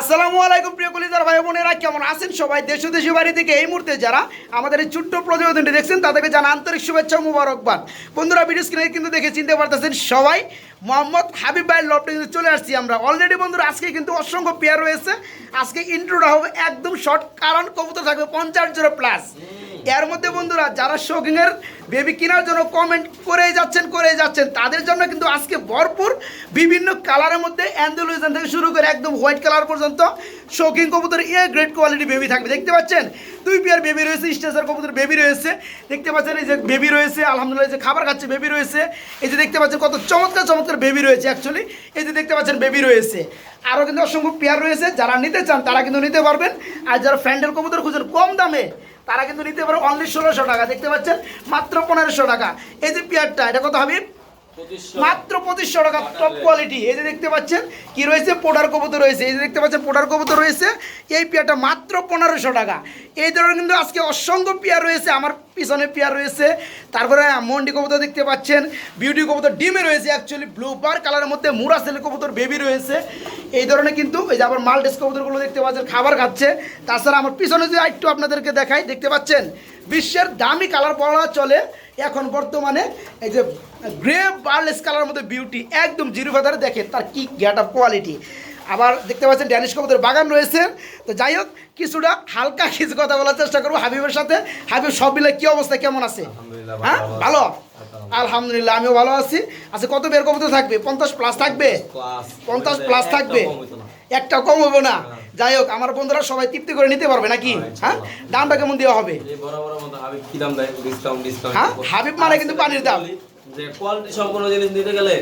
আসসালামু আলাইকুম প্রিয় কলিজার ভাই বোনেরা, কেমন আছেন সবাই? দেশ দেশি বাড়ি থেকে এই মুহূর্তে যারা আমাদের এই ছোট্ট প্রতিবেদনটি দেখছেন, তাদেরকে জানা আন্তরিক শুভেচ্ছা মুবারকবাদ। বন্ধুরা, ভিডিও স্ক্রিনে কিন্তু দেখে চিনতে পারতেছেন সবাই, মোহাম্মদ হাবিব ভাইয়ের লপটে কিন্তু চলে আসছি আমরা। অলরেডি বন্ধুরা, আজকে কিন্তু অসংখ্য পেয়ার রয়েছে। আজকে ইন্ট্রোটা হবে একদম শর্ট কারণ কবুতর থাকবে পঞ্চাশ জোরো প্লাস এর মধ্যে বন্ধুরা, যারা শৌখিনের বেবি কেনার জন্য কমেন্ট করেই যাচ্ছেন করেই যাচ্ছেন, তাদের জন্য কিন্তু আজকে ভরপুর বিভিন্ন কালারের মধ্যে অ্যান্ডোলুইজান থেকে শুরু করে একদম হোয়াইট কালার পর্যন্ত শৌখিন কবুতর এ গ্রেট কোয়ালিটি বেবি থাকবে। দেখতে পাচ্ছেন? দুই পেয়ার বেবি রয়েছে স্টেজার কবুতর বেবি রয়েছে। দেখতে পাচ্ছেন এই যে বেবি রয়েছে, আলহামদুলিল্লাহ যে খাবার খাচ্ছে বেবি রয়েছে। এই যে দেখতে পাচ্ছেন কত চমৎকার চমৎকার বেবি রয়েছে অ্যাকচুয়ালি এই যে দেখতে পাচ্ছেন বেবি রয়েছে। আরও কিন্তু অসংখ্য পেয়ার রয়েছে, যারা নিতে চান তারা কিন্তু নিতে পারবেন। আর যারা ফ্যান্ডেল কবুতর খুঁজেন কম দামে তারা কিন্তু নিতে পারে অনলি ষোলোশো টাকা। দেখতে পাচ্ছেন? মাত্র পনেরোশো টাকা। এই যে পেয়ারটা, এটা কত হাবিব? মাত্র পঁচিশশো টাকা টপ কোয়ালিটি এই যে দেখতে পাচ্ছেন কি রয়েছে? পোডার কবুতর রয়েছে। এই যে দেখতে পাচ্ছেন পোডার কবুতর রয়েছে। এই পেয়ারটা মাত্র পনেরোশো টাকা। এই ধরনের কিন্তু আজকে অসংখ্য পেয়ার রয়েছে। আমার পিছনে পেয়ার রয়েছে। তারপরে মন্ডি কবুতর দেখতে পাচ্ছেন। বিউটি কবুতর ডিমে রয়েছে অ্যাকচুয়ালি ব্লু বার কালারের মধ্যে মুরাসেল কবুতর বেবি রয়েছে। এই ধরনের কিন্তু এই যে আবার মালটেস কবুতরগুলো দেখতে পাচ্ছেন খাবার খাচ্ছে। তাছাড়া আমার পিছনে যে একটু আপনাদেরকে দেখাই দেখতে পাচ্ছেন বিশ্বের দামি কালার বলা চলে। এখন বর্তমানে এই যে গ্রে বার্লেস কালার মধ্যে বিউটি একদম জিরো ফেদারে দেখেন তার কি গ্যাট আপ কোয়ালিটি আবার দেখতে পাচ্ছেন ড্যানিশ কবুতর বাগান রয়েছে। তো যাই হোক কিছুটা হালকা কিছু কথা বলার চেষ্টা করব হাবিবের সাথে। হাবিব সব মিলে কি অবস্থা? কেমন আছে? হ্যাঁ? ভালো। আলহামদুলিল্লাহ আমিও ভালো আছি। আচ্ছা কত বের কবুতর থাকবে? পঞ্চাশ প্লাস থাকবে? পঞ্চাশ প্লাস থাকবে। একটা কম হবে না? যাই হোক আমার বন্ধুরা সবাই তৃপ্তি করে নিতে পারবে নাকি? হ্যাঁ, দামটা কেমন দেওয়া হবে? হ্যাঁ, হাবিব মানে কিন্তু পানির দাম। যে কোয়ালিটি জিনিস নিতে গেলে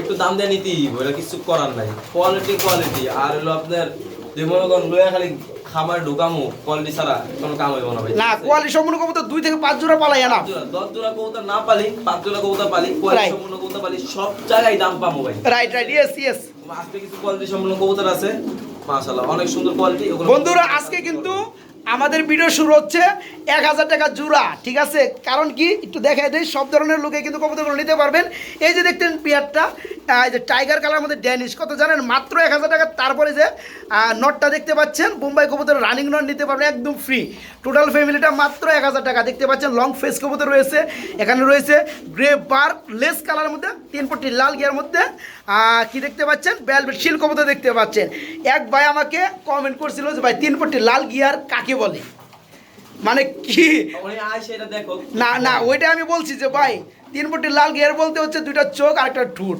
একটু দাম দিয়ে নিতেই এটা কিছু করার নাই। কোয়ালিটি কোয়ালিটি আর হলো আপনার যে মনে করেন লয়া খালি খাবার ঢুকামো কোয়ালিটি ছাড়া কোনো কাম হইব না ভাই। না কোয়ালিটি সম্পূর্ণ কবুতর দুই থেকে পাঁচ জোড়া পালাই না দশ জোড়া কবুতর না পালি পাঁচ জোড়া কবুতর পালি কোয়ালিটি সম্পূর্ণ কবুতর পালি সব জায়গায় দাম পাবো ভাই। রাইট রাইট ইয়েস ইয়েস আজকে কিছু কোয়ালিটি সম্পূর্ণ কবুতর আছে। মাশাআল্লাহ অনেক সুন্দর কোয়ালিটি বন্ধুরা আজকে কিন্তু আমাদের ভিডিও শুরু হচ্ছে এক হাজার টাকা জোড়া, ঠিক আছে? কারণ কি? একটু দেখাই দেয় সব ধরনের লোকে কিন্তু কবুতরগুলো নিতে পারবেন। এই যে দেখতেন পেয়ারটা এই যে টাইগার কালার মধ্যে ড্যানিশ কত জানেন? মাত্র এক হাজার টাকা, তারপরে যে নটটা দেখতে পাচ্ছেন বোম্বাই কবুতর রানিং নট নিতে পারবেন, একদম ফ্রি টোটাল ফ্যামিলিটা মাত্র এক হাজার টাকা, দেখতে পাচ্ছেন লং ফেস কবুতর রয়েছে। এখানে রয়েছে গ্রে বার লেস কালারের মধ্যে, তিন পট্টি লাল গিয়ার মধ্যে কি দেখতে পাচ্ছেন? বেলভেট শিল কবুতর দেখতে পাচ্ছেন। এক ভাই আমাকে কমেন্ট করছিল যে, ভাই, তিন পট্টি লাল গিয়ার কাকে বলে। মানে কি? না না ওইটা আমি বলছি যে ভাই তিন পট্টি লাল গিয়ার বলতে হচ্ছে দুইটা চোখ আর একটা ঠুট।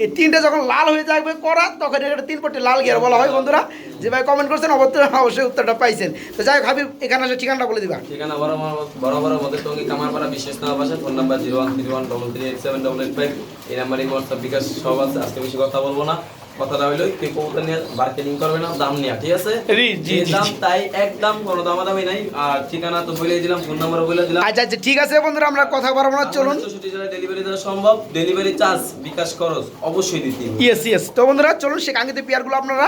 এই তিনটা যখন লাল হয়ে যাবে করা তখন এটা তিন পট্টি লাল গিয়ার বলা হয় বন্ধুরা। যে ভাই কমেন্ট করছেন অবশ্যই অবশ্যই উত্তরটা পাইছেন। তো যাই হোক হাবিব এখানে আসে ঠিকানাটা বলে দিবা। ঠিকানা বড় বড়- বড় বড় টঙ্গি কামারপাড়া বিশেষ নাম বাসা phone number zero one three one double three eight seven double eight five. এই নাম্বারে হোয়াটসঅ্যাপ বিকাশ সব আছে আজকে বেশি কথা বলব না। কথাটা হইল কেউ কবুতর নিয়ে করবে না দাম নিয়ে ঠিক আছে? দাম তাই একদম কোনো দামাদামি নাই। আর ঠিকানা তো বলে দিলাম ফোন নাম্বার বলে দিলাম। আচ্ছা আচ্ছা ঠিক আছে বন্ধুরা আমরা কথা বলব না চলুন। ডেলিভারি দেওয়া সম্ভব। ডেলিভারি চার্জ বিকাশ খরচ অবশ্যই দিতে ইয়েস ইয়েস তো বন্ধুরা চলুন সে পেয়ারগুলো আপনারা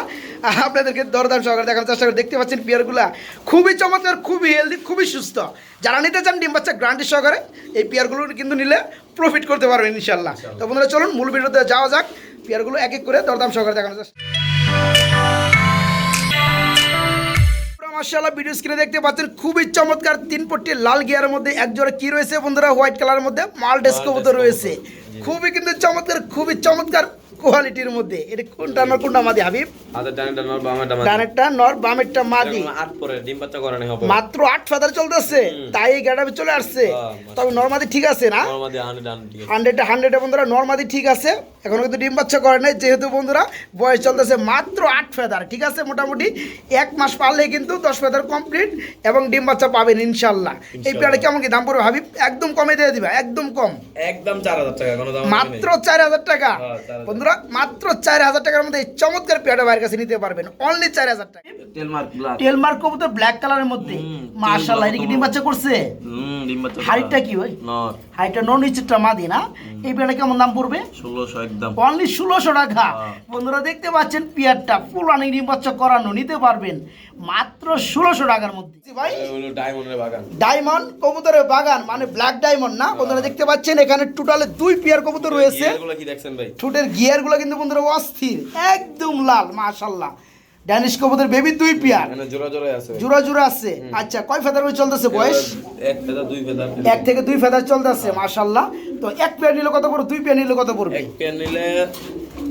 আপনাদেরকে দরদাম সহকারে চেষ্টা করে। দেখতে পাচ্ছেন পেয়ারগুলো খুবই চমৎকার খুবই হেলদি খুবই সুস্থ। যারা নিতে চান ডিম বাচ্চা গ্রান্টি সহকারে এই পেয়ারগুলো কিন্তু নিলে প্রফিট করতে পারবেন ইনশাল্লাহ তো বন্ধুরা চলুন মূল ভিডিওতে যাওয়া যাক। পেয়ারগুলো এক এক করে দরদাম সহকারে দেখানো যাচ্ছে। মার্শাল্লাহ ভিডিও স্ক্রিনে দেখতে পাচ্ছেন খুবই চমৎকার তিন পট্টি লাল গিয়ারের মধ্যে একজোড়া কি রয়েছে বন্ধুরা? হোয়াইট কালারের মধ্যে মাল কবুতর রয়েছে। খুবই কিন্তু চমৎকার খুবই চমৎকার। কোয়ালিটির মধ্যে। এটা কোনটা না কোনটা মাদি হাবিব? হাতের ডানেরটা নর বামেরটা নর মাদি। মাত্র আট ফেদার চলতেছে। তাই এই গাড়াবে চলে আসছে। তবে নর্মাদি ঠিক আছে না? হান্ড্রেড হান্ড্রেড বন্ধুরা নর্মাদি ঠিক আছে। এখনও কিন্তু ডিম বাচ্চা করে নাই যেহেতু বন্ধুরা বয়স চলতেছে মাত্র আট ফেদার ঠিক আছে? মোটামুটি এক মাস পারলে কিন্তু দশ ফেদার কমপ্লিট এবং ডিম বাচ্চা পাবেন ইনশাল্লাহ এই পেয়ারটা কেমন কি দাম পড়বে হাবিব? একদম কমে দিয়ে দিবা একদম কম। একদম চার হাজার টাকা মাত্র চার হাজার টাকা। হ্যাঁ, 4,000 বন্ধুরা মাত্র চার হাজার টাকার মধ্যে এই চমৎকার পেয়ারটা বাইরের কাছে নিতে পারবেন। অনলি চার হাজার টাকা। টেলমার্ক কবুতর ব্ল্যাক কালারের মধ্যে। হুম, মাশাআল্লাহ এটা কি ডিম বাচ্চা করছে? হাইটটা কি ভাই? হাইটটা নন নিচেরটা মাদি না? এই পেয়ারটা কেমন দাম পড়বে? ষোলোশো একদম। অনলি ষোলোশো টাকা। হ্যাঁ। বন্ধুরা দেখতে পাচ্ছেন পেয়ারটা ফুল অনেক ডিম বাচ্চা করানো নিতে পারবেন। মাত্র ষোলোশো টাকার মধ্যে। ভাই। ডায়মন্ডের বাগান। ডায়মন্ড কবুতরের বাগান মানে ব্ল্যাক ডায়মন্ড না? বন্ধুরা দেখতে পাচ্ছেন এখানে টোটালে দুই পেয়ার কবুতর রয়েছে। এগুলো কি দেখছেন ঠোঁটের গিয়ারগুলো কিন্তু বন্ধুরা অস্থির একদম লাল মাশাল্লাহ। ড্যানিশ কবুতর বেবি দুই পেয়ার। এখানে জোড়া আছে জোড়া জোড়া আছে। আচ্ছা কয় ফেদার করে চলতেছে বয়স? এক দুই থেকে দুই ফেদার চলতেছে মাশাল্লাহ। তো এক পেয়ার নিলে কত পড়বে? দুই পেয়ার নিলে কত পড়বে? এক পেয়ার নিলে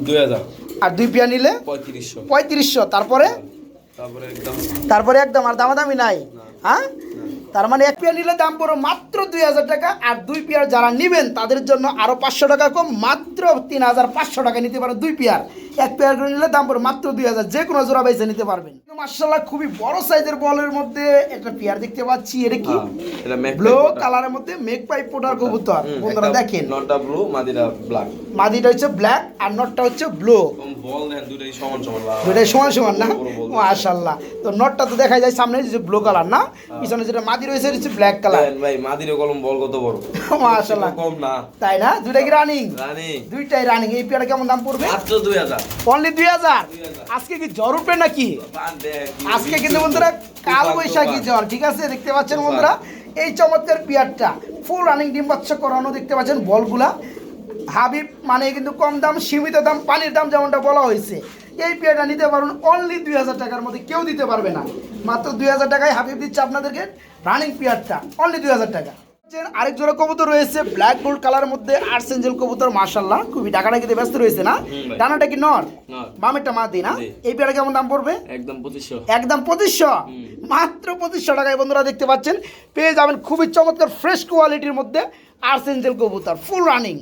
দুই হাজার। আর দুই পেয়ার নিলে পঁয়ত্রিশশো। পঁয়ত্রিশশো তারপরে? তারপরে একদম আর দামাদামি নাই হ্যাঁ? তার মানে এক পেয়ার নিলে দাম পড়ো মাত্র দুই হাজার টাকা আর দুই পেয়ার যারা নেবেন তাদের জন্য আরও পাঁচশো টাকা কম মাত্র তিন হাজার পাঁচশো টাকা নিতে পারেন দুই পেয়ার। এক পেয়ার করে নিলে দাম পড়ো মাত্র দুই হাজার যে কোনো জোড়া বেছে নিতে পারবেন। মার্শাল্লাহ খুবই বড় সাইজের বলের মধ্যে একটা পেয়ার দেখতে পাচ্ছি। এটা কি? হ্যাঁ, এটা ম্যাক ব্লু কালারের মধ্যে মেক পাইপ পোটার কবুতর। বন্ধুরা দেখেন। নটা ব্লু মাদিরা ব্ল্যাক মাদিটা হচ্ছে ব্ল্যাক আর নটটা হচ্ছে ব্লু বল দেন দুটোই সমান সমান দুটাই সমান সমান না। মাশাল্লাহ তো নটটা তো দেখা যায় সামনে যে ব্লু কালার না? পিছনে যেটা মাদি রয়েছে এটা হচ্ছে ব্ল্যাক কালার ভাই মাদিরা কলম বল কত বড়। মাশাল্লাহ কম না। তাই না? দুইটা কি রানিং রানী দুইটাই রানিং এই পেয়ারা কেমন দাম পড়বে? মাত্র দুই হাজার। অনলি দুই হাজার? আজকে কি জ্বর উঠবে নাকি? আজকে কিন্তু বন্ধুরা কাল বৈশাখী জ্বর ঠিক আছে? দেখতে পাচ্ছেন বন্ধুরা এই চমৎকার পিয়ারটা ফুল রানিং ডিম বাচ্চা করানো দেখতে পাচ্ছেন বলগুলা। হাবিব মানে কিন্তু কম দাম সীমিত দাম পানির দাম যেমনটা বলা হয়েছে এই পেয়ারটা নিতে পারবেন অনলি দুই হাজার টাকার মধ্যে কেউ দিতে পারবে না। মাত্র দুই হাজার টাকায় হাবিব দিচ্ছে আপনাদেরকে রানিং পেয়ারটা অনলি দুই হাজার টাকা। আরেক জোড়া কবুতর রয়েছে ব্ল্যাক গোল্ড কালার মধ্যে কবুতর খুবই ডাকাডাকিতে ব্যস্ত রয়েছে না? ডানাটা কি নর। বামেরটা মাদি না। এই পেয়ারা কেমন দাম পড়বে? একদম পঁচিশশো। একদম পঁচিশশো? মাত্র পঁচিশশো টাকায় বন্ধুরা দেখতে পাচ্ছেন। পেয়ে যাবেন খুবই চমৎকার ফ্রেশ কোয়ালিটির মধ্যে আর্সেঞ্জেল কবুতর ফুল রানিং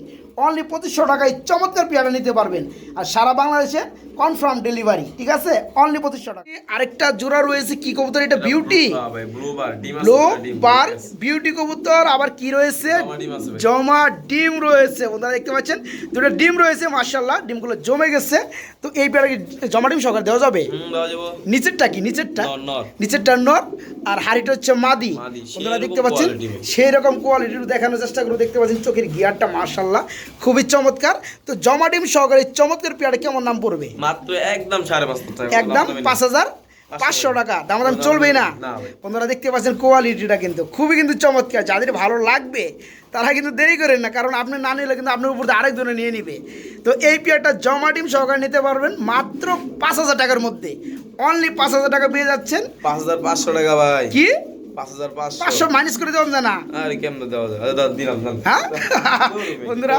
অনলি পঁচিশশো টাকায় চমৎকার পেয়ারা নিতে পারবেন। আর সারা বাংলাদেশে কনফার্ম ডেলিভারি ঠিক আছে? অনলি পঁচিশশো টাকা। আরেকটা জোড়া রয়েছে কি কবুতর? এটা বিউটি ব্লু বার ডিম আছে ব্লু ডিম, বার yes। বিউটি কবুতর আবার কি রয়েছে? জমা ডিম রয়েছে ওনারা দেখতে পাচ্ছেন? দুটো ডিম রয়েছে মার্শাল্লাহ ডিমগুলো জমে গেছে। তো এই পেয়ারা জমা ডিম সকাল দেওয়া যাবে? নিচেরটা কি? নিচেরটা। নিচেরটা নর আর হাড়িটা হচ্ছে মাদি। সেই দেখতে পাচ্ছেন। সেই রকম কোয়ালিটির দেখানোর চেষ্টা করে দেখতে পাচ্ছেন চোখের গিয়ারটা মার্শাল্লাহ খুবই চমৎকার। তো জমা ডিম সহকারে চমৎকার পেয়ারা কেমন দাম পড়বে? মাত্র একদম সাড়ে পাঁচশো টাকা। একদম। পাঁচ হাজার পাঁচশো টাকা। দাম দাম চলবেই না। বন্ধুরা দেখতে পাচ্ছেন কোয়ালিটিটা কিন্তু খুবই কিন্তু চমৎকার। যাদের ভালো লাগবে তারা কিন্তু দেরি করেন না কারণ আপনি না নিলে কিন্তু আপনার উপর আরেকজনে নিয়ে নিবে। তো এই পেয়ারটা জমা ডিম সহকারে নিতে পারবেন মাত্র পাঁচ হাজার টাকার মধ্যে। অনলি পাঁচ হাজার টাকা পেয়ে যাচ্ছেন। পাঁচ হাজার পাঁচশো টাকা ভাই। কি? পাঁচ পাঁচশো। পাঁচশো মাইনাস করে দেওয়া যায় না। আরে কেমনে দেওয়া যায় দিলাম হ্যাঁ? বন্ধুরা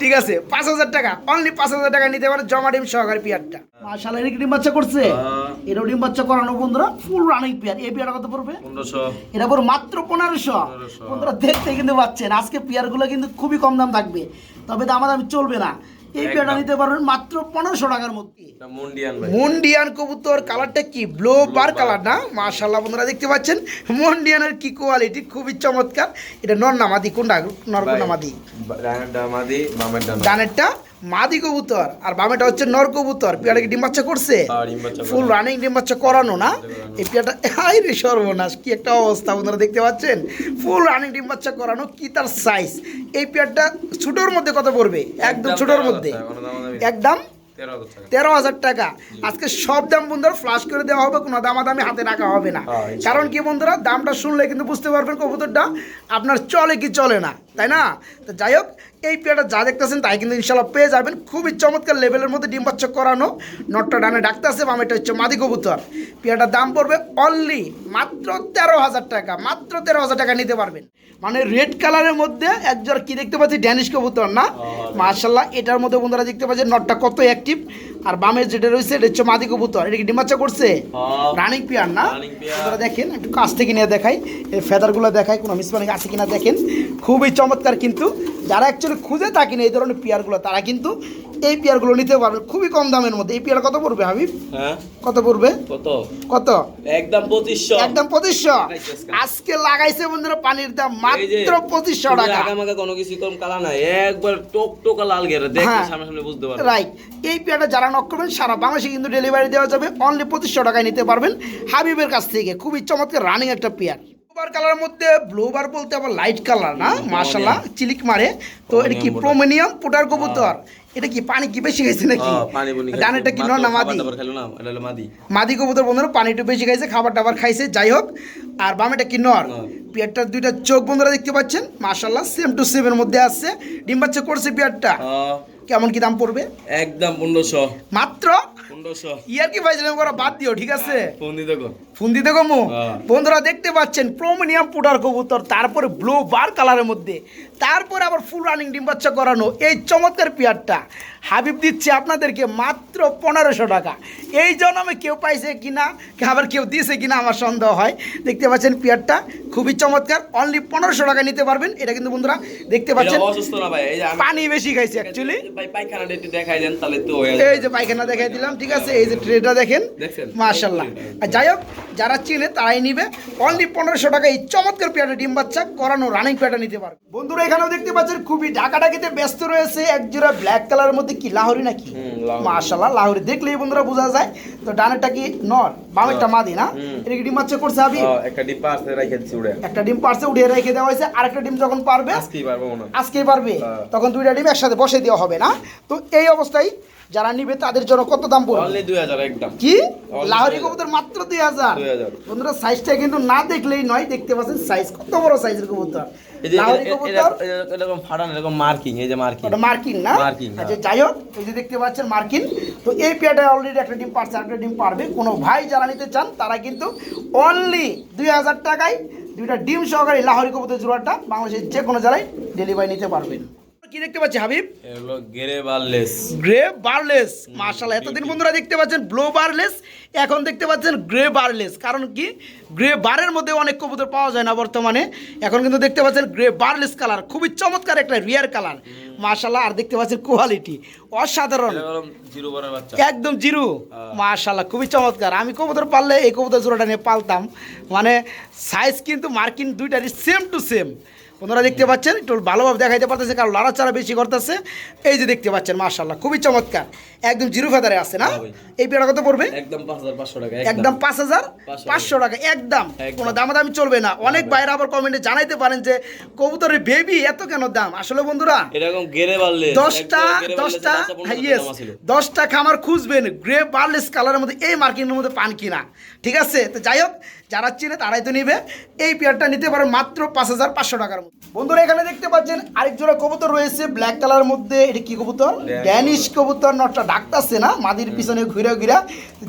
ঠিক আছে পাঁচ হাজার টাকা অনলি পাঁচ হাজার টাকা নিতে পারেন জমা ডিম সহকারে পেয়ারটা মাশাআল্লাহ এটা ডিম বাচ্চা করছে। ডিম বাচ্চা করানো বন্ধুরা ফুল রানিং পেয়ার এই পেয়ারটা কত পড়বে? পনেরোশো। এটা পড়বে মাত্র পনেরোশো। 1500 বন্ধুরা দেখতে কিন্তু পাচ্ছেন আজকে পেয়ারগুলো কিন্তু খুবই কম দাম থাকবে। তবে দামাদামি চলবে না। এই পেয়ারটা নিতে পারবেন মাত্র পনেরোশো টাকার মধ্যে। এটা মুন্ডিয়ান ভাই। মন্ডিয়ান কবুতর কালারটা কি? ব্লু বার কালার না? মাশাল্লাহ বন্ধুরা দেখতে পাচ্ছেন? মন্ডিয়ানের কি কোয়ালিটি খুবই চমৎকার। এটা নর না মাদি কোনটা? নর ডানেরটা? মাদি কবুতর আর বামেটা হচ্ছে নর কবুতর। পেয়ারা কি ডিম বাচ্চা করছে? বাচ্চা ফুল রানিং ডিম বাচ্চা করানো না? এই পেয়ারটা হাই রে সর্বনাশ কি একটা অবস্থা বন্ধুরা দেখতে পাচ্ছেন? ফুল রানিং ডিম বাচ্চা করানো কি তার সাইজ এই পেয়ারটা ছোটোর মধ্যে কত পড়বে? একদম ছোটোর মধ্যে। একদম? তেরো হাজার টাকা। তেরো হাজার টাকা। আজকে সব দাম বন্ধুরা ফ্লাশ করে দেওয়া হবে কোনো দামাদামি হাতে রাখা হবে না। হ্যাঁ, কারণ কি বন্ধুরা দামটা শুনলে কিন্তু বুঝতে পারবেন কবুতরটা আপনার চলে কি চলে না তাই না? তো যাই হোক এই পেয়ারটা যা দেখতেছেন তাই কিন্তু ইনশাল্লাহ পেয়ে যাবেন। খুবই চমৎকার লেভেলের মধ্যে ডিম বাচ্চা করানো। নটটা ডানে ডাকতে আছে বামেটা হচ্ছে মাদি কবুতর। পেয়ারটার দাম পড়বে অনলি মাত্র তেরো হাজার টাকা মাত্র তেরো হাজার টাকা নিতে পারবেন। মানে রেড কালারের মধ্যে একজন কি দেখতে পাচ্ছি? ড্যানিশ কবুতর না? মার্শাল্লাহ এটার মধ্যে বন্ধুরা দেখতে পাচ্ছেন নটটা কত অ্যাক্টিভ আর বামের যেটা রয়েছে এটা হচ্ছে মাদি কবুতর। এটা কি ডিম বাচ্চা করছে। রানিং পেয়ার না? আপনারা দেখেন একটু কাছ থেকে নিয়ে দেখাই। এই ফেদারগুলো দেখাই কোনো মিসমানিক আছে কিনা দেখেন। খুবই চমৎকার কিন্তু। যারা অ্যাকচুয়ালি খুঁজে থাকেন এই ধরনের পেয়ারগুলো তারা কিন্তু এই পেয়ারগুলো নিতে পারবে খুবই কম দামের মধ্যে। এই পেয়ার কত পড়বে হাবিব? হ্যাঁ। কত পড়বে? কত? কত? একদম পঁচিশশো। একদম পঁচিশশো। আজকে। লাগাইছে বন্ধুরা পানির দাম মাত্র পঁচিশশো টাকা। আগামাগা কোনো কিছু কম কালা নাই। একবার টোক টোকা লাল গেরে দেখে হ্যাঁ। সামনে সামনে বুঝতে পারবে। রাইট এই পেয়ারটা যারা নক করবেন সারা বাংলাদেশে কিন্তু ডেলিভারি দেওয়া যাবে। অনলি পঁচিশশো টাকায় নিতে পারবেন হাবিবের কাছ থেকে। খুবই চমৎকার রানিং একটা পেয়ার। ব্লুবার কালার মধ্যে ব্লুবার বলতে আবার লাইট কালার না? মার্শাল্লাহ চিলিক মারে। তো এটা কি প্রোমিনিয়াম পোটার কবুতর? এটা কি পানি কি বেশি গেছে নাকি? হ্যাঁ, খাইছে। ডানেটা কি না মাদি? এটা মাদি। কবুতর বন্ধুরা পানি একটু বেশি খাইছে খাবার টাবার খাইছে যাই হোক। আর বামেটা কি নর। পেয়ারটার দুইটা চোখ বন্ধুরা দেখতে পাচ্ছেন? মার্শাল্লাহ সেম টু সেম এর মধ্যে আসছে ডিম বাচ্চা করছে পেয়ারটা। হ্যাঁ, কেমন কি দাম পড়বে? একদম পনেরোশো। মাত্র? পনেরোশো। ইয়ার কি পাইছিলাম করা বাদ দিও ঠিক আছে? ফোন দিতে ফোন দিতে কমু। বন্ধুরা দেখতে পাচ্ছেন প্রোমিনিয়াম পুটার কবুতর তারপরে ব্লু বার কালারের মধ্যে। তারপরে আবার ফুল রানিং ডিম বাচ্চা করানো এই চমৎকার পেয়ারটা। হাবিব দিচ্ছে আপনাদেরকে মাত্র পনেরোশো টাকা। এই জন্মে কেউ পাইছে কিনা আবার কেউ দিয়েছে কিনা আমার সন্দেহ হয়। দেখতে পাচ্ছেন পেয়ারটা খুবই চমৎকার। অনলি পনেরোশো টাকা নিতে পারবেন। এটা কিন্তু বন্ধুরা দেখতে পাচ্ছেন। অসুস্থ না ভাই এই যে আমি পানি বেশি খাইছে অ্যাকচুয়ালি এই যে পায়খানা দেখাই দিলাম ঠিক আছে? এই যে ট্রেটা দেখেন? মাশাল্লাহ আর যাই হোক যারা চিনে তারাই নিবে। অনলি পনেরোশো টাকা এই চমৎকার পেয়ারটা ডিম বাচ্চা করানো রানিং পেয়ারটা নিতে পারবে। বন্ধুরা এখানেও দেখতে পাচ্ছেন খুবই ঢাকাঢাকিতে ব্যস্ত রয়েছে এক জোড়া ব্ল্যাক কালারের মধ্যে কি লাহরি নাকি? হুম, মাশাল্লাহ লাহরি। দেখলেই বন্ধুরা বোঝা যায়। তো ডানেরটা কি নর? বামেরটা মাদি না? এটা কি ডিম বাচ্চা করছে আবি? একটা ডিব্বা আসতে রাখে উড়ে। একটা ডিম পারছে উঠিয়ে রেখে দেওয়া হয়েছে। আরেকটা ডিম যখন পারবে আজকেই পারব আজকেই পারবে। হ্যাঁ। তখন দুইটা ডিম একসাথে বসে দেওয়া হবে না? তো এই অবস্থায় যারা নিবে তাদের জন্য কত দাম পড়বে? Only 2000 একদম। কি? লাহরি 2000 কবুতর মাত্র দুই হাজার? 2000 বন্ধুরা সাইজটা কিন্তু না দেখলেই নয় দেখতে পাচ্ছেন সাইজ কত বড় সাইজের কবুতর। এই যে লাহরি কবুতর? এরকম- এরকম ফাটান এরকম মার্কিং এই যে মার্কিং ওটা মার্কিং না? হ্যাঁ। আচ্ছা যাই হোক এই যে দেখতে পাচ্ছেন মার্কিং তো এই পেয়ারটা অলরেডি একটা ডিম পারছে একটা ডিম পারবে। কোনো ভাই যারা নিতে চান তারা কিন্তু অনলি দুই হাজার টাকায় দুইটা ডিম সহকারে লাহরি কবুতর জোড়াটা বাংলাদেশের যে কোনো জায়গায় ডেলিভারি নিতে পারবেন। কি দেখতে পাচ্ছি হাবিব? এগুলো গেরে বারলেস গ্রে বারলেস মার্শাল্লাহ এতদিন বন্ধুরা দেখতে পাচ্ছেন ব্লো বারলেস এখন দেখতে পাচ্ছেন গ্রে বারলেস কারণ কি? গ্রে বারের মধ্যে অনেক কবুতর পাওয়া যায় না বর্তমানে। এখন কিন্তু দেখতে পাচ্ছেন গ্রে বারলেস কালার খুবই চমৎকার একটা রিয়ার কালার মার্শাল্লাহ আর দেখতে পাচ্ছেন কোয়ালিটি অসাধারণ। একদম জিরু। হ্যাঁ। মার্শাল্লাহ খুবই চমৎকার। আমি কবুতর পারলে এই কবুতর জোড়াটা নিয়ে পালতাম। মানে সাইজ কিন্তু মার্কিন দুইটারই সেম টু সেম ওনারা দেখতে পাচ্ছেন একটু ভালোভাবে দেখাইতে পারতেছে কারণ লড়াচাড়া বেশি করতেছে। এই যে দেখতে পাচ্ছেন মার্শাল্লাহ খুবই চমৎকার। একদম জিরো ফেদারে আছে না? হ্যাঁ এই পেয়ারা কত পড়বে? একদম 5500 টাকা একদম। পাঁচ হাজার পাঁচশো পাঁচশো টাকা একদম। কোনো দামাদামি চলবে না। অনেক বাইরে আবার কমেন্টে জানাইতে পারেন যে কবুতরের বেবি এত কেন দাম? আসলে বন্ধুরা এরকম গেরে বারলেস দশটা দশটা ইয়েস দশটা খামার খুঁজবেন গ্রে বার্লেস কালারের মধ্যে এই মার্কিংয়ের মধ্যে পান কিনা। ঠিক আছে? তো যাই হোক যারা চিনে তারাই তো নিবে। এই পেয়ারটা নিতে পারেন মাত্র পাঁচ হাজার পাঁচশো টাকার মধ্যে। বন্ধুরা এখানে দেখতে পাচ্ছেন আরেক জোড়া কবুতর রয়েছে ব্ল্যাক কালারের মধ্যে। এটা কি কবুতর? ড্যানিশ কবুতর। নটটা ডাকতাছে না? মাদির পিছনে ঘুরে ঘুরে।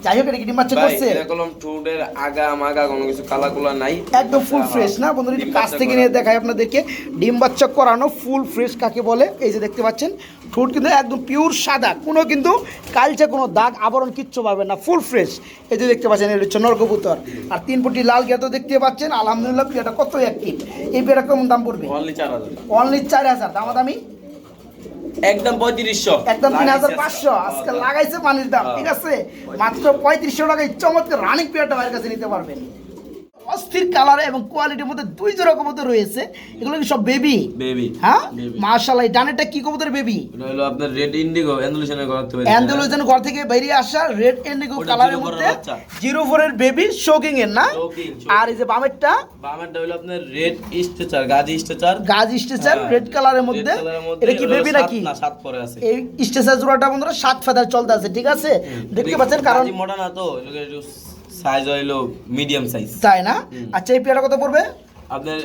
যাই হোক এটা কি ডিম বাচ্চা করছে? এরকম টুডের আগা মাগা কোনো কিছু কালা কুলা নাই। একদম ফুল ফ্রেশ না? বন্ধুরা একটু কাছ থেকে নিয়ে দেখাই আপনাদেরকে। ডিম বাচ্চা করানো ফুল ফ্রেশ কাকে বলে? এই যে দেখতে পাচ্ছেন ঠোঁট কিন্তু একদম পিওর সাদা। কোনো কিন্তু কালচে কোনো দাগ আবরণ কিচ্ছু পাবেন না। ফুল ফ্রেশ এই যে দেখতে পাচ্ছেন এটা হচ্ছে নরকবুতর আর তিন ফুটি লাল গেঁদো দেখতে পাচ্ছেন আলহামদুলিল্লাহ পেয়াটা কত অ্যাক্টিভ এই পেয়াটা কেমন দাম পড়বে? অনলি 4000 অনলি চার হাজার দামাদামি? একদম 3500 একদম তিন হাজার পাঁচশো আজকে লাগাইছে পানির দাম ঠিক আছে? মাত্র পঁয়ত্রিশশো টাকায় চমৎকার রানিং পেয়ারটা বাইরের কাছে নিতে পারবেন। অস্থির কালার এবং কোয়ালিটির মধ্যে দুই জোড়া কবুতর রয়েছে। এগুলো কি সব বেবি বেবি হ্যাঁ? Baby। মার্শাল্লাহ ডানেরটা কি কবুতর বেবি এটা হলো আপনার রেড ইন্ডিগো এন্ডুলেশনের করতে পারি অ্যান্ডোলোজন ঘর থেকে বেরিয়ে আসা রেড এন্ডিগো ওটা কালারের এর মধ্যে বাচ্চা। জিরো ফোরের বেবি শোকিং এর না। আর এই যে বামেরটা? বামেরটা হলো আপনার রেড স্ট্রেচার গাজি স্ট্রেচার গাজ স্টেচার রেড কালারের মধ্যে। এটা কি বেবি নাকি? না সাত পরে আছে। এই স্টেচার জোড়াটা বন্ধুরা সাত ফেদার চলতে আছে ঠিক আছে? দেখতে পাচ্ছেন কারণ মোটা না তো সাইজ হইল মিডিয়াম সাইজ তাই না? আচ্ছা এই পেয়ারা কত পড়বে? আপনার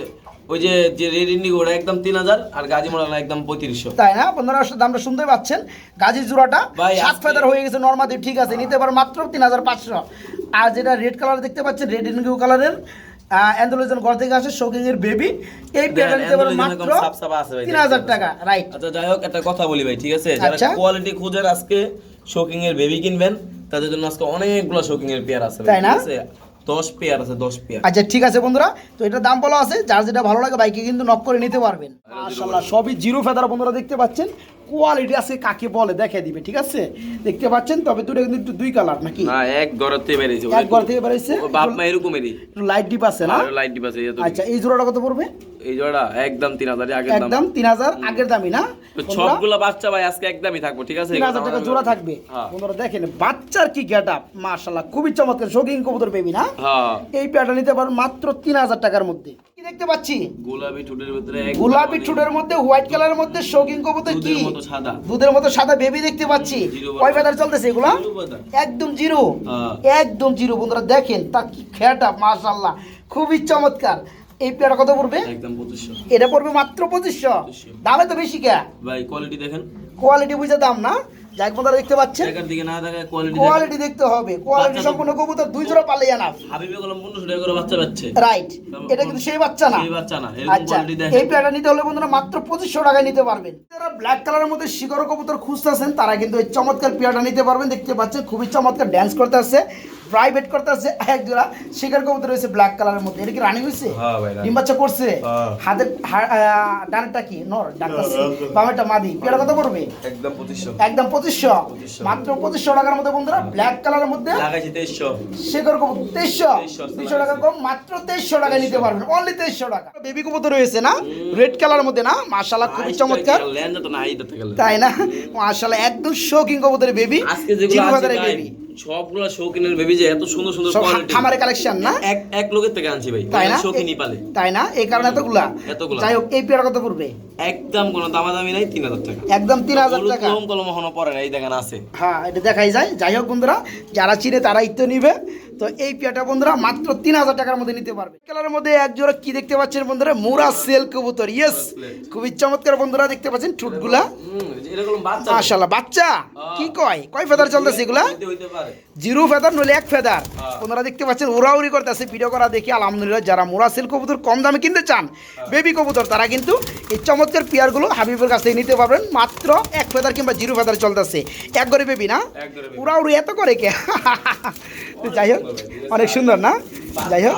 ওই যে যে রেড ইন্ডিগো ওটা একদম তিন হাজার আর গাজি মোটা একদম পঁয়ত্রিশশো। তাই না? বন্ধুরা দামটা শুনতে পাচ্ছেন। গাজী জোড়াটা সাত ফেদার হয়ে গেছে নর্মাদি ঠিক আছে। নিতে পারো মাত্র তিন হাজার পাঁচশো। আর যেটা রেড কালার দেখতে পাচ্ছেন রেড ইনকিউ কালারের অ্যান্ডোলোজন ঘর থেকে আসে শোকিং এর বেবি এই পেয়ারটা নিতে পারো মাত্র এরকম সাপ সাপ আছে ভাই, তিন হাজার দেখতে টাকা রাইট আচ্ছা যাই হোক একটা কথা বলি ভাই ঠিক আছে? যারা আচ্ছা। কোয়ালিটি খুঁজেন আজকে শোকিং এর বেবি কিনবেন। তাদের জন্য আজকে অনেকগুলো শোকিং এর পেয়ার আছে তাই না? দশ পেয়ার আছে দশ পেয়ার আচ্ছা ঠিক আছে বন্ধুরা। তো এটার দাম বলা আছে যার যেটা ভালো লাগে বাইকে কিন্তু নক করে নিতে পারবেন। মাশাআল্লাহ সবই জিরো ফেদার বন্ধুরা দেখতে পাচ্ছেন। কোয়ালিটি আছে কাকে বলে দেখে দিবে ঠিক আছে? দেখতে পাচ্ছেন তবে দুটো কিন্তু একটু দুই কালার নাকি? না এক ঘরের বেরিয়েছে এক ঘর থেকে বেরোইছে ও বাপ মা এরকমই একটু লাইট ডিপ আছে না? লাইট ডিপ আছে এই তো। আচ্ছা এই জোড়াটা কত পড়বে? এই জোড়া একদম তিন হাজার আগের দাম। একদম তিন হাজার আগের দামই না? সবগুলো বাচ্চা ভাই আজকে একদমই থাকব ঠিক আছে? তিন হাজার টাকা জোড়া থাকবে। হ্যাঁ। বন্ধুরা দেখেন বাচ্চার কি গেট আপ মার্শাল্লাহ খুবই চমৎকার শৌখিন কবুতর বেবি না? হ্যাঁ। এই পেয়ারটা নিতে পারো মাত্র তিন হাজার টাকার মধ্যে। কি দেখতে পাচ্ছি? গোলাপি ঠোঁটের ভিতরে এক গোলাপি ঠোঁটের মধ্যে হোয়াইট কালারের মধ্যে শৌখিন কবুতর কি? দুধের মতো সাদা। দুধের মতো সাদা বেবি দেখতে পাচ্ছি। কয় ফেদার চলতেছে এগুলা? একদম জিরো। হ্যাঁ। একদম জিরো। বন্ধুরা দেখেন তার কি খেয়াটা মাশাল্লাহ খুবই চমৎকার। এই পেয়ারা কত পড়বে? একদম এটা পড়বে মাত্র দামে তো বেশি কে? ভাই কোয়ালিটি দেখেন। কোয়ালিটি বুঝে দাম না? যাক বন্ধুরা দেখতে পাচ্ছেন। দিকে না থাকে কোয়ালিটি কোয়ালিটি দেখতে হবে। কোয়ালিটি সম্পূর্ণ কবুতর দুই জোড়া পারলেই আনাফ হাবিবে টাকা করে বাচ্চা পাচ্ছে। রাইট এটা কিন্তু সেই বাচ্চা না। সেই বাচ্চা না। এরকম আচ্ছা কোয়ালিটি দেখে এই পেয়ারটা নিতে হলে বন্ধুরা মাত্র পঁচিশশো টাকায় নিতে পারবেন। যারা ব্ল্যাক কালারের মধ্যে শিকড় কবুতর খুঁজতেছেন তারা কিন্তু এই চমৎকার পেয়ারটা নিতে পারবেন। দেখতে পাচ্ছেন খুবই চমৎকার ড্যান্স করতে আসছে প্রাইভেট করতে আসছে এক জোড়া শিকার কবুতর রয়েছে ব্ল্যাক কালারের মধ্যে। এটা কি রানিং হয়েছে? হ্যাঁ ভাই, রানিং। ডিম বাচ্চা করছে? হ্যাঁ। হাতের হা- আহ, ডানেরটা কি? নর ডাক্তার বামেরটা মাদি। পেয়ারটা কত পড়বে? একদম পঁচিশশো। একদম পঁচিশশো। 2500 মাত্র পঁচিশশো টাকার মধ্যে বন্ধুরা ব্ল্যাক কালারের মধ্যে লাগাইছি তেইশশো। শেখর কবুতর তেইশশো। 2300 তিনশো টাকা কম মাত্র তেইশশো টাকায় নিতে পারবেন। অনলি তেইশশো টাকা। বেবি কবুতর রয়েছে না? রেড কালারের মধ্যে না? মাশাল্লাহ খুবই চমৎকার। ল্যান্ড তো না আইতে থেকে তাই না? মাশাল্লাহ একদম শৌকিং কবুতরের বেবি আজকে যেগুলো আছে বেবি সবগুলো শৌখিনের ভেবে যে এত সুন্দর সুন্দর কোয়ালিটি খামারে কালেকশন না? এক এক লোকের থেকে আনছি ভাই। তাই না? পালে তাই না? এই কারণে এতগুলা? এতগুলা। যাই হোক এই পেয়ার কত পড়বে? একদম কোনো দামাদামি নাই তিন হাজার টাকা। একদম তিন হাজার হলুদ টাকা। কলম কলম হনো পরে না এই দেখেন আছে। হ্যাঁ এটা দেখাই যায়। যাই হোক বন্ধুরা যারা চিনে তারা তো নিবে। তো এই পেয়াটা বন্ধুরা মাত্র তিন হাজার টাকার মধ্যে নিতে পারবে। কালারের মধ্যে এক জোড়া কি দেখতে পাচ্ছেন বন্ধুরা? মোরা সেল কবুতর ইয়েস খুবই চমৎকার বন্ধুরা দেখতে পাচ্ছেন ঠুটগুলা। গুলা এরকম বাচ্চা। মাশাল্লাহ বাচ্চা? কি কয়? কয় ফেদার চলতেছে এগুলা? জিরো ফেদার নইলে এক ফেদার। হ্যাঁ। ওনারা দেখতে পাচ্ছেন উড়াউড়ি করতেছে। ভিডিও করা দেখি আলহামদুলিল্লাহ যারা মোরাসিল কবুতর কম দামে কিনতে চান বেবি কবুতর তারা কিন্তু এই চমৎকার পেয়ারগুলো হাবিবের কাছ থেকে নিতে পারবেন। মাত্র এক ফেদার কিংবা জিরো ফেদার চলতেছে। এক করে বেবি না। উড়াউড়ি এত করে কে? যাই হোক অনেক সুন্দর না? যাই হোক।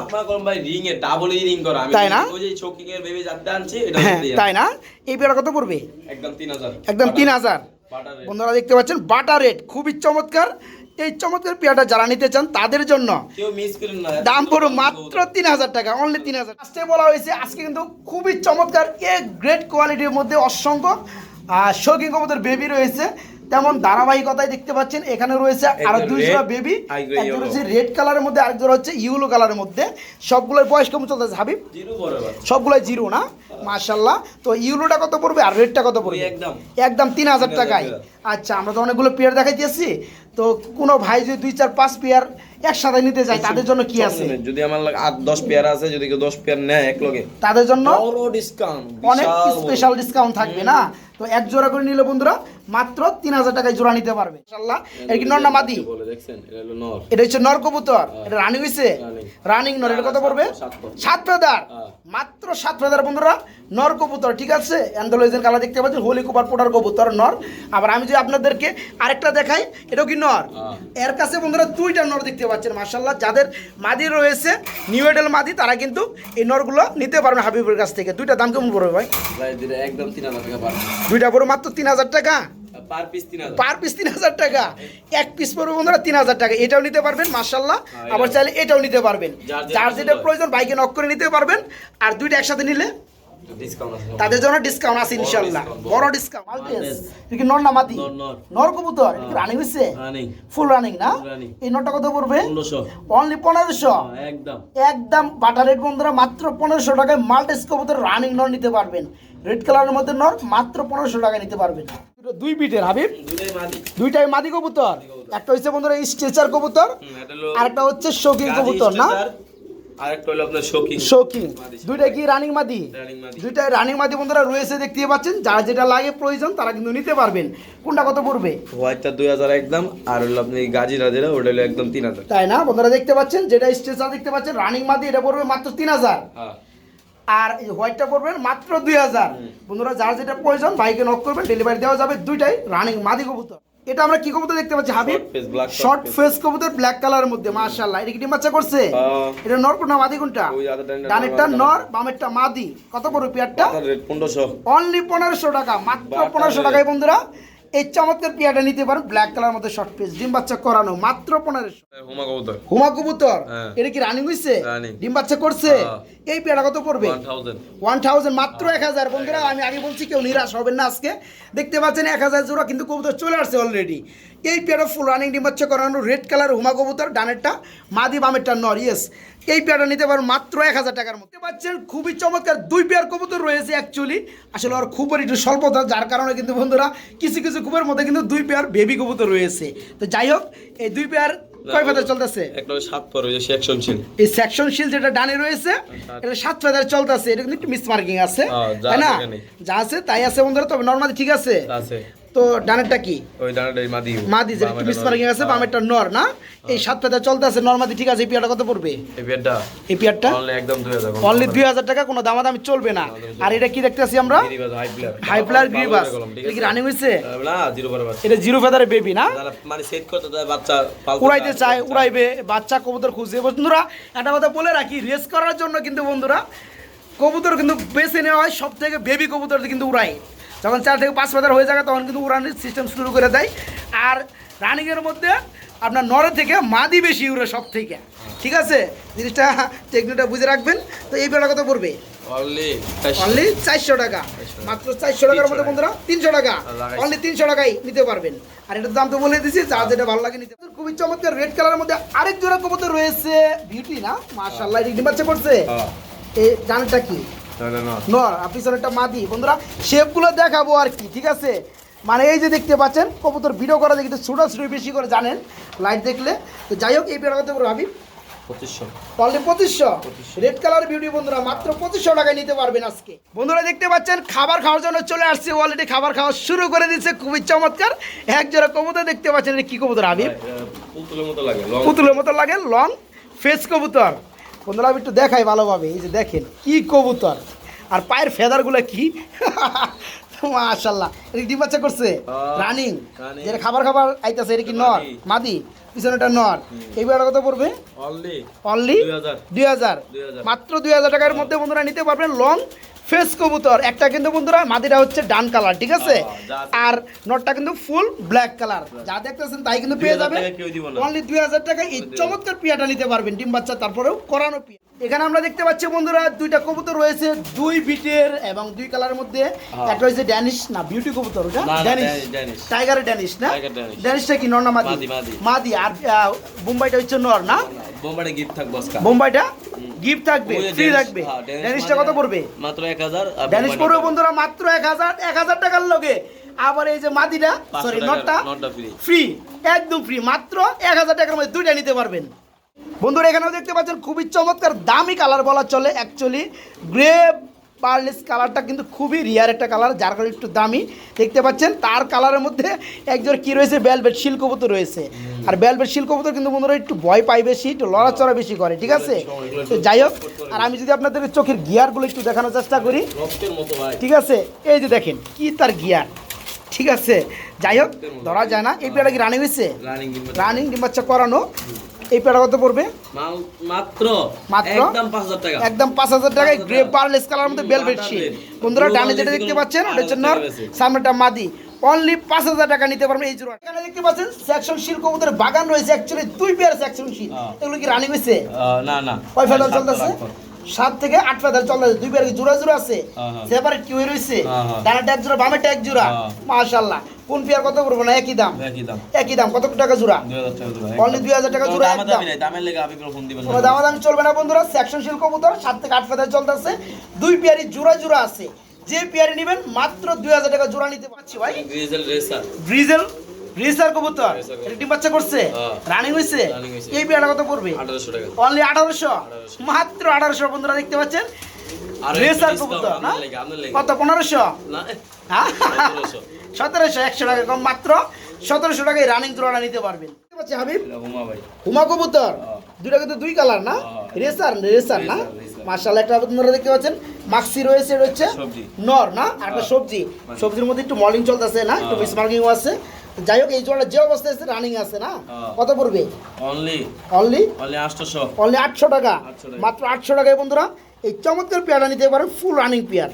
তাই না? হ্যাঁ তাই না? এই পেয়ার কত পড়বে? একদম তিন হাজার। বন্ধুরা দেখতে পাচ্ছেন বাটার রেট খুবই চমৎকার। এই চমৎকার পেয়ারটা যারা নিতে চান তাদের জন্য দাম পড়ো মাত্র তিন হাজার টাকা অনলি তিন হাজার আজকে বলা হয়েছে আজকে কিন্তু খুবই চমৎকার এ গ্রেট কোয়ালিটির মধ্যে অসংখ্য আর শৌখিন কবুতর বেবি রয়েছে। তেমন ধারাবাহিকতায় দেখতে পাচ্ছেন এখানে রয়েছে আরও একজন দুইশো বেবি একজন হচ্ছে রেড কালারের মধ্যে আরেকজন হচ্ছে ইউলো কালারের মধ্যে। সবগুলোর বয়স কেমন চলতেছে হাবিব? সবগুলোই জিরো না? মাশাল্লাহ তো ইউলোটা কত পড়বে আর রেডটা কত পড়বে? একদম। একদম তিন হাজার টাকায়। আচ্ছা আমরা তো অনেকগুলো পেয়ার দেখাইতেছি তো কোনো ভাই যদি দুই চার পাঁচ পেয়ার একসাথে নিতে চায় তাদের জন্য কি আছে? যদি আমার আট দশ পেয়ার আছে যদি কেউ দশ পেয়ার নেয় এক লগে। তাদের জন্য ডিসকাউন্ট অনেক স্পেশাল ডিসকাউন্ট থাকবে না? তো এক জোড়া করে নিলে বন্ধুরা মাত্র তিন হাজার টাকায় জোড়া নিতে পারবে। ইনশাল্লাহ এর কি নর না মাদি? এটা এটা হচ্ছে নর কবুতর। এটা রানিং হয়েছে রানিং নর। এটা কত পড়বে? সাত ফেদার। হ্যাঁ। মাত্র সাত ফেদার বন্ধুরা নর কবুতর ঠিক আছে? অ্যান্ডোলয়েজের কালার দেখতে পাচ্ছেন? হোলি কুপার পোটার কবুতর নর। আবার আমি যদি আপনাদেরকে আরেকটা দেখাই এটাও কি নর? হ্যাঁ। এর কাছে বন্ধুরা দুইটা নর দেখতে পাচ্ছেন মার্শাল্লাহ যাদের মাদি রয়েছে নিউ এডেল মাদি তারা কিন্তু এই নরগুলো নিতে পারবেন হাবিবের কাছ থেকে। দুইটা দাম কেমন পড়বে ভাই? একদম তিন হাজার টাকা দুইটা পড়বে মাত্র তিন হাজার টাকা? পার পিস তিন হাজার। টাকা। এক পিস পড়বে বন্ধুরা তিন হাজার টাকা। এটাও নিতে পারবেন মার্শাল্লাহ হ্যাঁ, আবার চাইলে এটাও নিতে পারবেন। যার যেটা। প্রয়োজন বাইকে নক করে নিতে পারবেন। আর দুইটা একসাথে নিলে তাদের জন্য ডিসকাউন্ট আছে বড় ইনশাল্লাহ বড়। বড়। ডিসকাউন্ট। কি নর না মাতি নর, কবুতর। রানিং হইছে? ফুল রানিং না? এই নটটা কত পড়বে? অনলি পনেরোশো? হ্যাঁ, একদম। একদম। বাটার রেট বন্ধুরা মাত্র পনেরোশো টাকায় মাল্টেস কবুতর রানিং নর নিতে পারবেন। রেড কালারের মধ্যে নর মাত্র পনেরোশো টাকা নিতে পারবেন দুটো দুই বিটের হাবিব। দুইটাই মাদি কবুতর। একটা হচ্ছে বন্ধুরা স্ট্রেচার কবুতর আর একটা হচ্ছে শৌখিন কবুতর না? আরেকটা হলো আপনার শৌখিন। শৌখিন। দুইটা কি রানিং মাদি? রানিং মাদি। বন্ধুরা রয়েছে দেখতে পাচ্ছেন যার যেটা লাগে প্রয়োজন তারা কিন্তু নিতে পারবেন। কোনটা কত পড়বে? হোয়াইটটা দুই হাজার একদম আর হলো আপনি গাজিরা যেটা ওটা হলো একদম তিন হাজার। তাই না? বন্ধুরা দেখতে পাচ্ছেন যেটা স্ট্রেচার দেখতে পাচ্ছেন রানিং মাদি এটা পড়বে মাত্র তিন হাজার। হ্যাঁ। আর এই হোয়াইটটা পড়বেন মাত্র দুই হাজার। বন্ধুরা যার যেটা প্রয়োজন বাইকে নক করবেন ডেলিভারি দেওয়া যাবে দুইটাই রানিং মাদি কবুতর। এটা আমরা কি কবুতর দেখতে পাচ্ছি হাবিব? শর্ট ফেস কবুতর ব্ল্যাক কালারের মধ্যে মাশাআল্লাহ। এটা কি ডিম বাচ্চা করছে। এটা নর কোনটা মাদি কোনটা? ডানেরটা নর, বামেরটা মাদি। কত পড়বে পেয়ারটা? আপনার রেট পনেরোশো। অনলি পনেরোশো টাকা মাত্র বাটার পনেরোশো রেট। টাকায় বন্ধুরা। এই চমৎকার পিয়াটা নিতে পারেন ব্ল্যাক কালার মধ্যে শর্ট পিস ডিম বাচ্চা করানো মাত্র পনেরোশো। হুমা কবুতর। হুমা কবুতর? হ্যাঁ। এটা কি রানিং হইছে। ডিম বাচ্চা করছে? হ্যাঁ। এই পেয়ারা কত পড়বে? One thousand. ওয়ান থাউজেন্ড মাত্র এক হাজার। বন্ধুরা আমি আগে বলছি কেউ নিরাশ হবেন না আজকে। দেখতে পাচ্ছেন এক হাজার জোড়া কিন্তু কবুতর চলে আসছে অলরেডি এই পেয়ারটা ফুল রানিং ডিম হচ্ছে করানো রেড কালার হুমা কবুতর ডানেরটা মাদি বামেরটা নর ইয়েস এই পেয়ারটা নিতে পারেন মাত্র এক হাজার টাকার মধ্যে পাচ্ছেন খুবই চমৎকার দুই পেয়ার কবুতর রয়েছে অ্যাকচুয়ালি আসলে ওর খুবই একটু স্বল্পতা যার কারণে কিন্তু বন্ধুরা কিছু কিছু খুবের মধ্যে কিন্তু দুই পেয়ার বেবি কবুতর রয়েছে। তো যাই হোক এই দুই পেয়ার কয় ফেদার চলতেছে? একটা সাত পর ওই সেকশন ছিল এই সেকশন শিল যেটা ডানে রয়েছে এটা সাত ফেদার চলতেছে। এটা কিন্তু একটু মিস মার্কিং আছে। তাই না? আছে যা আছে তাই আছে বন্ধুরা। তবে নর্মালি ঠিক আছে? আছে। তো ডানেরটা কি? ওই মাদি। মাদি যে আছে বামেরটা নর না? এই সাত পাতা চলতে আছে নর মাদি ঠিক আছে এই পেয়ারটা কত পড়বে? এই বেডটা এই পেয়ারটা? অনলি একদম 2000 অনলি দুই হাজার টাকা কোনো দামাদামি চলবে না। আর এটা কি দেখতেছি আমরা? হাই প্লার গ্রিবাস এটা কি রানিং হয়েছে? না জিরো বারো বাচ্চা। এটা জিরো ফেদারে বেবি না? মানে সেট করতে দেয় বাচ্চা উড়াইতে চায় উড়াইবে বাচ্চা কবুতর খুঁজছে বন্ধুরা একটা কথা বলে রাখি রেস করার জন্য কিন্তু বন্ধুরা কবুতর কিন্তু বেছে নেওয়া হয় সব থেকে বেবি কবুতর কিন্তু উড়াই যখন চার থেকে পাঁচ পাতার হয়ে যায় তখন কিন্তু উড়ানোর সিস্টেম শুরু করে দেয়। আর রানিংয়ের মধ্যে আপনার নরে থেকে মাদি বেশি উড়ে সব থেকে ঠিক আছে? জিনিসটা টেকনিকটা বুঝে রাখবেন। তো এই বেলা কত পড়বে। অনলি চারশো। টাকা। মাত্র চারশো টাকার মধ্যে বন্ধুরা তিনশো টাকা। অনলি তিনশো টাকাই নিতে পারবেন। আর এটার দাম তো বলে দিছি যা যেটা ভালো লাগে নিতে খুবই চমৎকার রেড কালারের মধ্যে আরেক জোড়া কবুতর রয়েছে বিউটি না? মাশাআল্লাহ এটা ডিম বাচ্চা করছে এই ডানটা কি? নর আর পিছনেরটা মাদি। বন্ধুরা শেপগুলো দেখাবো আর কি ঠিক আছে? মানে এই যে দেখতে পাচ্ছেন কবুতর ভিডিও করা দেখতে ছোটাছুটি বেশি করে জানেন লাইট দেখলে। তো যাই হোক এই পেয়ারা কত রেড কালার বিউটি বন্ধুরা মাত্র পঁচিশশো টাকায় নিতে পারবেন আজকে। বন্ধুরা দেখতে পাচ্ছেন খাবার খাওয়ার জন্য চলে আসছে। অলরেডি খাবার খাওয়া শুরু করে দিচ্ছে খুবই চমৎকার। এক জোড়া কবুতর দেখতে পাচ্ছেন কি কবুতর পুতুলের মতো লাগে পুতুলের মতো লাগে লং ফেস কবুতর। বন্ধুরা আমি একটু দেখাই ভালোভাবে। এই যে দেখেন কি কবুতর। আর পায়ের ফেদারগুলো কি? মাশাল্লাহ এটা ডিম বাচ্চা করছে? রানিং। যেটা খাবার খাবার আইতাছে এটা কি নর? মাদি। মাদি। পিছনেটা নর। এই বেড়া কত পড়বে? অনলি। অনলি? দুই হাজার। মাত্র দুই হাজার টাকার মধ্যে বন্ধুরা নিতে পারবেন লং ফেস কবুতর। একটা কিন্তু বন্ধুরা মাদিটা হচ্ছে ডান কালার ঠিক আছে? হ্যাঁ। আর নটটা কিন্তু ফুল ব্ল্যাক কালার। যা দেখতেছেন তাই কিন্তু পেয়ে 2000 যাবেন। অনলি দুই হাজার টাকা এই চমৎকার পিয়াটা নিতে পারবেন ডিম বাচ্চা তারপরেও করানো পিয়া। এখানে আমরা দেখতে পাচ্ছি বন্ধুরা দুইটা কবুতর রয়েছে দুই বিটের এবং দুই কালারের মধ্যে। একটা হচ্ছে ড্যানিশ না বিউটি কবুতর ওটা? হ্যাঁ। ড্যানিশ। Danish, Danish. না? ড্যানিশটা কি নর না মাদি? মাদি, আর আহ, বোম্বাইটা হচ্ছে নর না? বোম্বাইটা গিফট থাকবে আজকে বোম্বাইটা গিফট থাকবে ফ্রি থাকবে। ড্যানিশটা কত পড়বে? মাত্র 1000 আর ড্যানিশ পড়বে বন্ধুরা মাত্র এক হাজার এক হাজার টাকার লগে। আবার এই যে মাদিটা 500 সরি নটটা। ফ্রি একদম ফ্রি মাত্র এক হাজার টাকার মধ্যে দুইটা নিতে পারবেন। বন্ধুরা এখানেও দেখতে পাচ্ছেন খুবই চমৎকার দামি কালার বলা চলে অ্যাকচুয়ালি গ্রে পার্লেস কালারটা কিন্তু খুবই রিয়ার একটা কালার যার কারণে একটু দামি। দেখতে পাচ্ছেন তার কালারের মধ্যে একজন কি রয়েছে? বেলভেট শিল কবুতর রয়েছে। আর বেলভেট শিল কিন্তু বন্ধুরা একটু ভয় পায় বেশি একটু লড়াচড়া বেশি করে ঠিক আছে? তো যাই হোক আর আমি যদি আপনাদের চোখের গিয়ারগুলো একটু দেখানোর চেষ্টা করি। ঠিক আছে? এই যে দেখেন কি তার গিয়ার ঠিক আছে? যাই হোক ধরা যায় না। এই পেয়ারা কি রানিং হয়েছে? রানিং বাচ্চা। করানো। এই পেয়ারা কত পড়বে? মাত্র মাত্র? একদম 5000 টাকা। একদম পাঁচ হাজার টাকায় 5,000 গ্রে পার্লেস কালার মধ্যে বেলভেট শিট। বন্ধুরা ডানে যেটা দেখতে পাচ্ছেন ওটা হচ্ছে নর। সামনেটা মাদি। অনলি পাঁচ হাজার টাকা নিতে পারবেন এই জোড়া এখানে দেখতে পাচ্ছেন সেকশন শিল ওদের বাগান রয়েছে অ্যাকচুয়ালি দুই পেয়ার সেকশন শিল হ্যাঁ। এগুলো কি রানিং হয়েছে? না না। কয় ফেলা চলতেছে। সাত থেকে আট ফেদার চলতেছে দুই কি জোড়া জোড়া আছে? হ্যাঁ, হ্যাঁ। সেপারেট কি হয়ে রয়েছে। ডানাটা এক জোড়া বামেটা এক জোড়া। হ্যাঁ। মাশাআল্লাহ কোন পেয়ার কত পড়বে না? একই দাম। একই দাম। কত টাকা জোড়া? 2000 টাকা দিবা Only 2000 টাকা জোড়া একদম। কোনো দামাদামি চলবে না বন্ধুরা। সেকশন শিল কবুতর সাত থেকে আট ফেদার চলতেছে। দুই পেয়ারি জোড়া জোড়া আছে। যে পেয়ারি নেবেন মাত্র দুই হাজার টাকা জোড়া নিতে পারছি ভাই। Grizzle racer. ব্রিজেল রিসার কবুতর। এটা ডিম বাচ্চা করছে? হ্যাঁ। রানিং হয়েছে এই পেয়ারটা কত পড়বে? 1800 টাকা। অনলি আঠারোশো? মাত্র আঠারোশো বন্ধুরা দেখতে পাচ্ছেন? রেসার একটু কবুতর। কত পনেরোশো? না। হ্যাঁ 1700 সতেরোশো একশো টাকা কম মাত্র সতেরোশো টাকায় রানিং জোড়াটা নিতে পারবেন। দেখতে হাবিব? হুমা ভাই। হুমা কবুতর। হ্যাঁ। দুইটা কিন্তু দুই কালার না? হ্যাঁ। রেসার রেসার না? রেসার। একটা আপনারা দেখতে পাচ্ছেন মাক্সি রয়েছে সবজি। নর না? আর একটা। সবজি। সবজির মধ্যে একটু মলিং চলতেছে না? একটু। মিসমার্কিংও আছে। যাই হোক এই জোড়া যে অবস্থায় আছে রানিং আছে না? হ্যাঁ। কত পড়বে? অনলি অনলি অনলি 800 অনলি আটশো টাকা। 800 টাকা। মাত্র আটশো টাকায় বন্ধুরা এই চমৎকার পেয়ারটা নিতে পারেন ফুল রানিং পেয়ার